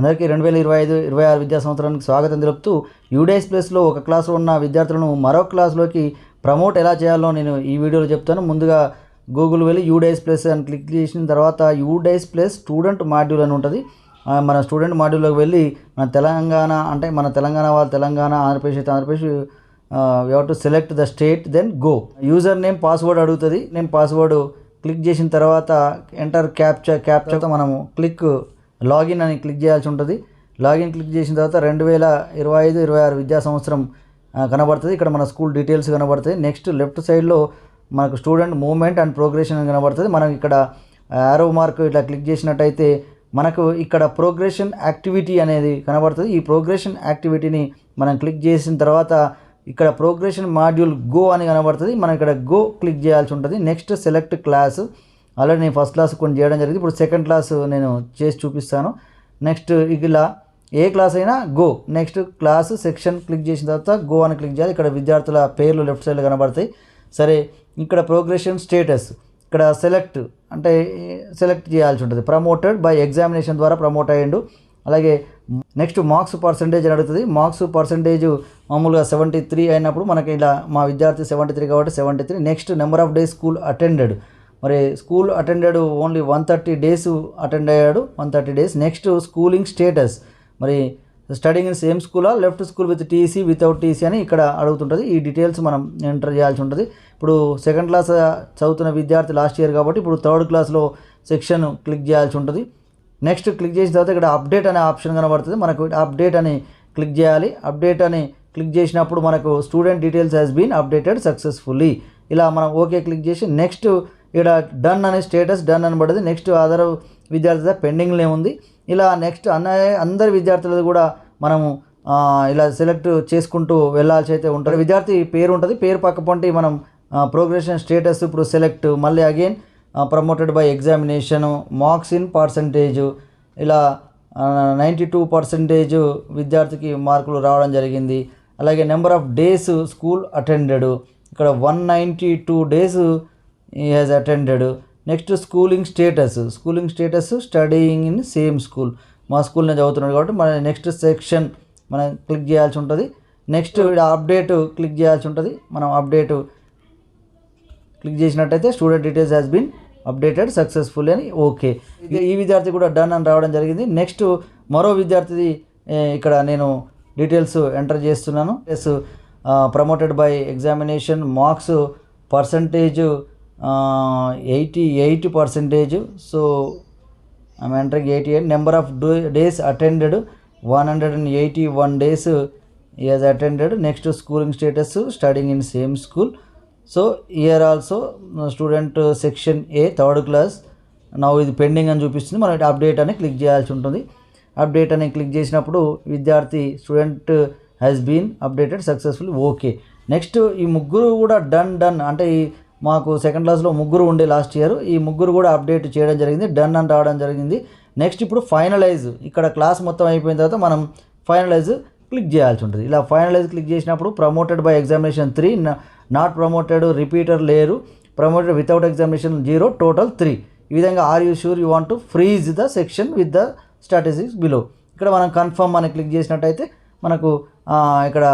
అందరికీ రెండు వేల ఇరవై ఐదు ఇరవై ఆరు విద్యా సంవత్సరానికి స్వాగతం తెలుపుతూ యూడేస్ ప్లస్లో ఒక క్లాస్లో ఉన్న విద్యార్థులను మరో క్లాస్లోకి ప్రమోట్ ఎలా చేయాలో నేను ఈ వీడియోలో చెప్తాను. ముందుగా గూగుల్ వెళ్ళి యూడేస్ ప్లస్ అని క్లిక్ చేసిన తర్వాత యూడేస్ ప్లస్ స్టూడెంట్ మాడ్యూల్ అని ఉంటుంది. మన స్టూడెంట్ మాడ్యూల్లోకి వెళ్ళి మన తెలంగాణ అంటే మన తెలంగాణ వాళ్ళు Telangana Andhra Pradesh Andhra Pradesh you to select the state then go user name password అడుగుతుంది. నేను పాస్వర్డ్ క్లిక్ చేసిన తర్వాత ఎంటర్ క్యాప్చర్ క్యాప్చర్తో మనము క్లిక్ లాగిన్ అని క్లిక్ చేయాల్సి ఉంటుంది. లాగిన్ క్లిక్ చేసిన తర్వాత రెండు వేల ఇరవై ఐదు ఇరవై ఆరు విద్యా సంవత్సరం కనబడుతుంది. ఇక్కడ మన స్కూల్ డీటెయిల్స్ కనబడుతుంది నెక్స్ట్ లెఫ్ట్ సైడ్లో మనకు స్టూడెంట్ మూవ్మెంట్ అండ్ ప్రోగ్రెషన్ అని కనబడుతుంది. మనం ఇక్కడ యారో మార్క్ ఇట్లా క్లిక్ చేసినట్టయితే మనకు ఇక్కడ ప్రోగ్రెషన్ యాక్టివిటీ అనేది కనబడుతుంది. ఈ ప్రోగ్రెషన్ యాక్టివిటీని మనం క్లిక్ చేసిన తర్వాత ఇక్కడ ప్రోగ్రెషన్ మాడ్యూల్ గో అని కనబడుతుంది. మనం ఇక్కడ గో క్లిక్ చేయాల్సి ఉంటుంది. Next select class. ఆల్రెడీ నేను ఫస్ట్ క్లాస్ కొన్ని చేయడం జరిగింది. ఇప్పుడు సెకండ్ క్లాస్ నేను చేసి చూపిస్తాను. నెక్స్ట్ ఇలా ఏ క్లాస్ అయినా go. Next class section click చేసిన తర్వాత గో అని క్లిక్ చేయాలి. ఇక్కడ విద్యార్థుల పేర్లు లెఫ్ట్ సైడ్లో కనబడతాయి. సరే ఇక్కడ ప్రోగ్రెషన్ స్టేటస్. ఇక్కడ సెలెక్ట్ అంటే సెలెక్ట్ చేయాల్సి ఉంటుంది. ప్రమోటెడ్ బై ఎగ్జామినేషన్ ద్వారా ప్రమోట్ అయ్యిండు. అలాగే నెక్స్ట్ మార్క్స్ పర్సంటేజ్ అని అడుగుతుంది. మార్క్స్ పర్సంటేజ్ మామూలుగా సెవెంటీ త్రీ అయినప్పుడు మనకి ఇలా మా విద్యార్థి సెవెంటీ త్రీ కాబట్టి seventy three. Next number of days school attended. మరి school attended only one thirty days attend అయ్యాడు one thirty days. Next schooling status. మరి స్టడింగ్ ఇన్ సేమ్ స్కూలా left school with TC without TC అని ఇక్కడ అడుగుతుంటుంది. ఈ details మనం enter చేయాల్సి ఉంటుంది. ఇప్పుడు సెకండ్ క్లాస్ చదువుతున్న విద్యార్థి లాస్ట్ ఇయర్ కాబట్టి ఇప్పుడు థర్డ్ క్లాస్లో సెక్షన్ క్లిక్ చేయాల్సి ఉంటుంది. నెక్స్ట్ క్లిక్ చేసిన తర్వాత ఇక్కడ అప్డేట్ అనే ఆప్షన్ కనబడుతుంది. మనకు అప్డేట్ అని క్లిక్ చేయాలి. అప్డేట్ అని క్లిక్ చేసినప్పుడు మనకు student details has been updated successfully ఇలా మనం ఓకే క్లిక్ చేసి నెక్స్ట్ ఇక్కడ డన్ అనే స్టేటస్ డన్ అని నెక్స్ట్ అదర్ విద్యార్థుల పెండింగ్లో ఉంది. ఇలా నెక్స్ట్ అన్న అందరి విద్యార్థులది కూడా మనము ఇలా సెలెక్ట్ చేసుకుంటూ వెళ్ళాల్సి అయితే ఉంటుంది. విద్యార్థి పేరు ఉంటుంది. పేరు పక్కపొంటి మనం ప్రోగ్రెషన్ స్టేటస్ ఇప్పుడు సెలెక్ట్ మళ్ళీ again promoted by examination marks in percentage ఇలా నైంటీ టూ పర్సెంటేజ్ విద్యార్థికి మార్కులు రావడం జరిగింది. అలాగే number of days school attended ఇక్కడ వన్ నైంటీ టూ డేస్ ఈ has attended next schooling status schooling status studying in same school మా స్కూల్నే చదువుతున్నాడు కాబట్టి మన నెక్స్ట్ సెక్షన్ మనం క్లిక్ చేయాల్సి ఉంటుంది. నెక్స్ట్ అప్డేట్ క్లిక్ చేయాల్సి ఉంటుంది. మనం అప్డేట్ క్లిక్ చేసినట్టయితే student details has been updated successful అని ఓకే ఇక ఈ విద్యార్థి కూడా డన్ అని రావడం జరిగింది. నెక్స్ట్ మరో విద్యార్థిది ఇక్కడ నేను డీటెయిల్స్ ఎంటర్ చేస్తున్నాను. Yes promoted by examination marks percentage eighty eight percentage. So I'm entering eighty eight number of days attended one hundred and eighty one days is attended next schooling status studying in same school so year also student section A third class నా ఇది pending అని చూపిస్తుంది. మనం update అని click చేయాల్సి ఉంటుంది. Update అని click చేసినప్పుడు విద్యార్థి student has been updated successful okay next ఈ ముగ్గురు కూడా డన్ డన్ అంటే ఈ మాకు సెకండ్ క్లాస్లో ముగ్గురు ఉండే లాస్ట్ ఇయర్ ఈ ముగ్గురు కూడా అప్డేట్ చేయడం జరిగింది డన్ అని రావడం జరిగింది. నెక్స్ట్ ఇప్పుడు ఫైనలైజ్ ఇక్కడ క్లాస్ మొత్తం అయిపోయిన తర్వాత మనం ఫైనలైజ్ క్లిక్ చేయాల్సి ఉంటుంది. ఇలా ఫైనలైజ్ క్లిక్ చేసినప్పుడు promoted by examination three not promoted repeater లేరు. Promoted without examination zero total three ఈ విధంగా are you sure you want to freeze the section with the statistics below ఇక్కడ మనం కన్ఫర్మ్ అని క్లిక్ చేసినట్టయితే మనకు ఇక్కడ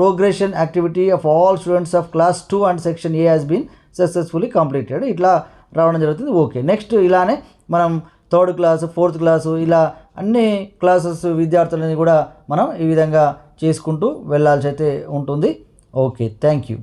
progression activity of all students of class two and section A has been successfully completed ఇట్లా రావడం జరుగుతుంది. ఓకే నెక్స్ట్ ఇలానే మనం థర్డ్ క్లాసు ఫోర్త్ క్లాసు ఇలా అన్ని క్లాసెస్ విద్యార్థులని కూడా మనం ఈ విధంగా చేసుకుంటూ వెళ్ళాల్సి అయితే ఉంటుంది. Okay thank you